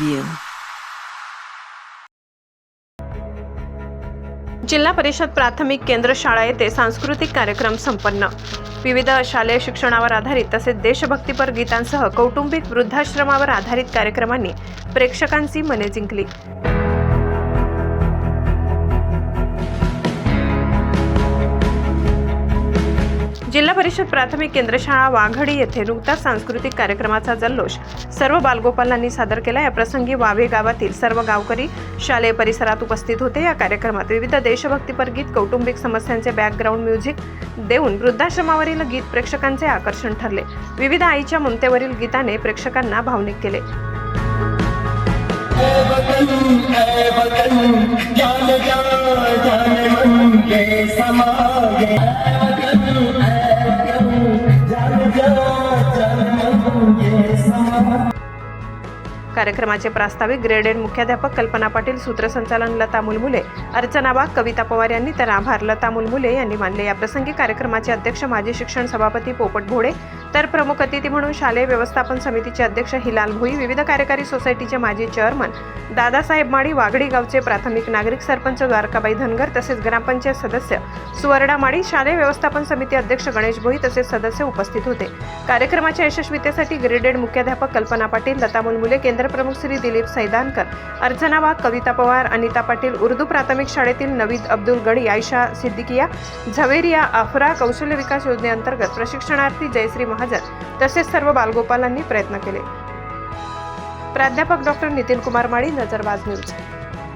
you. जिल्हा परिषद प्राथमिक केंद्र शाळा येथे सांस्कृतिक कार्यक्रम संपन्न विविध शालेय शिक्षणावर आधारित तसेच देशभक्तीपर गीतांसह कौटुंबिक वृद्धाश्रमावर आधारित कार्यक्रमांनी प्रेक्षकांची मने जिंकली जिल्हा परिषद प्राथमिक केंद्रशाळा वाघडी येथे नुकताच सांस्कृतिक कार्यक्रमाचा जल्लोष. सर्व बालगोपालांनी सादर केला. या प्रसंगी वावे गावातील सर्व गावकरी शालेय परिसरात उपस्थित होते. या कार्यक्रमात विविध देशभक्तीपर गीत कौटुंबिक समस्यांचे बॅकग्राऊंड म्युझिक देऊन वृद्धाश्रमावरील गीत प्रेक्षकांचे आकर्षण ठरले. विविध आईच्या ममतेवरील गीताने प्रेक्षकांना भावनिक केले. ऐ वतन कार्यक्रमाचे प्रास्ताविक ग्रेडेड मुख्याध्यापक कल्पना पाटील सूत्रसंचालन लता मुलमुले अर्चना बाग कविता पवार यांनी तर आभार. लता मुलमुले यांनी मानले. याप्रसंगी कार्यक्रमाचे अध्यक्ष माजी शिक्षण सभापती पोपट भोडे तर प्रमुख अतिथी म्हणून शालेय व्यवस्थापन समितीचे अध्यक्ष हिलाल भोई विविध कार्यकारी सोसायटीचे माजी चेअरमन दादासाहेब माडी वाघडी गावचे प्राथमिक नागरिक सरपंच द्वारकाबाई धनगर तसेच ग्रामपंचायत सदस्य सुवर्णा माडी शालेय व्यवस्थापन समिती अध्यक्ष गणेश भोई तसेच सदस्य उपस्थित होते. कार्यक्रमाच्या यशस्वीतेसाठी ग्रेडेड मुख्याध्यापक कल्पना पाटील लता मुलमुले केंद्रप्रमुख श्री दिलीप सैदानकर अर्चना वाघ कविता पवार अनिता पाटील उर्दू प्राथमिक शाळेतील नवीद अब्दुल गडी आयशा सिद्दीकिया झवेरिया आफरा कौशल्य विकास योजनेअंतर्गत प्रशिक्षणार्थी जयश्री महाजन तसेच सर्व बालगोपालांनी प्रयत्न केले. प्राध्यापक डॉक्टर नितीन कुमार माळी नजरबाज न्यूज.